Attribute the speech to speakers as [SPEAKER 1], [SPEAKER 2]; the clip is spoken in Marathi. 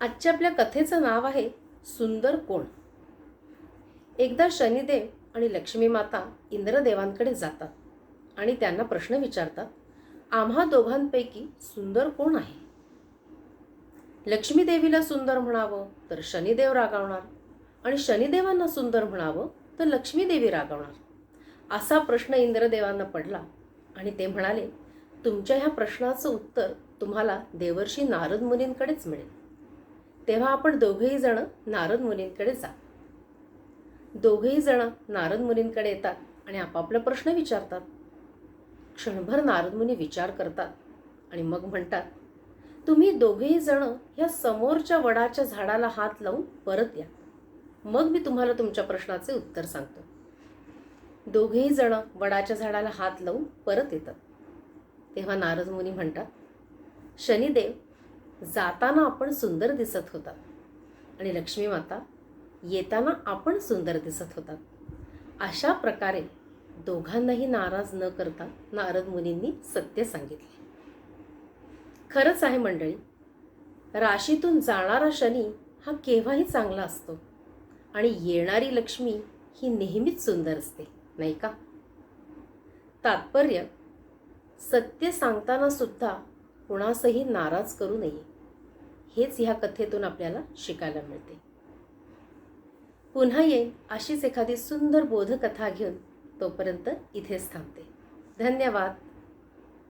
[SPEAKER 1] आजच्या आपल्या कथेचं नाव आहे सुंदर कोण? एकदा शनिदेव आणि लक्ष्मी माता इंद्रदेवांकडे जातात आणि त्यांना प्रश्न विचारतात आम्हा दोघांपैकी सुंदर कोण आहे? लक्ष्मीदेवीला सुंदर म्हणावं तर शनिदेव रागावणार आणि शनिदेवांना सुंदर म्हणावं तर लक्ष्मीदेवी रागावणार. असा प्रश्न इंद्रदेवांना पडला आणि ते म्हणाले तुमच्या ह्या प्रश्नाचं उत्तर तुम्हाला देवर्षी नारद मुनींकडेच मिळेल. तेव्हा आपण दोघेही जण नारद मुनींकडे जा. दोघेही जण नारद मुनींकडे येतात आणि आपापला प्रश्न विचारतात. क्षणभर नारद मुनी विचार करतात आणि मग म्हणतात तुम्ही दोघेही जण ह्या समोरच्या वडाच्या झाडाला हात लावून परत या. मग मी तुम्हाला तुमच्या प्रश्नाचे उत्तर सांगतो. दोघेही जण वडाच्या झाडाला हात लावून परत येतात. तेव्हा नारद मुनी म्हणतात शनिदेव जाताना आपण सुंदर दिसत होतात. आणि लक्ष्मी माता येताना आपण सुंदर दिसत होतात. अशा प्रकारे दोघांनाही नाराज न करता नारद मुनींनी सत्य सांगितले. खरंच आहे मंडळी राशीतून जाणारा शनी हा केव्हाही चांगला असतो आणि येणारी लक्ष्मी ही नेहमीच सुंदर असते नाही का? तात्पर्य सत्य सांगताना सुद्धा कुणासही नाराज करू नये. हेच ह्या कथेतून आपल्याला शिकायला मिळते. पुन्हा येईन अशीच एखादी सुंदर बोधकथा घेऊन तोपर्यंत इथेच थांबते. धन्यवाद.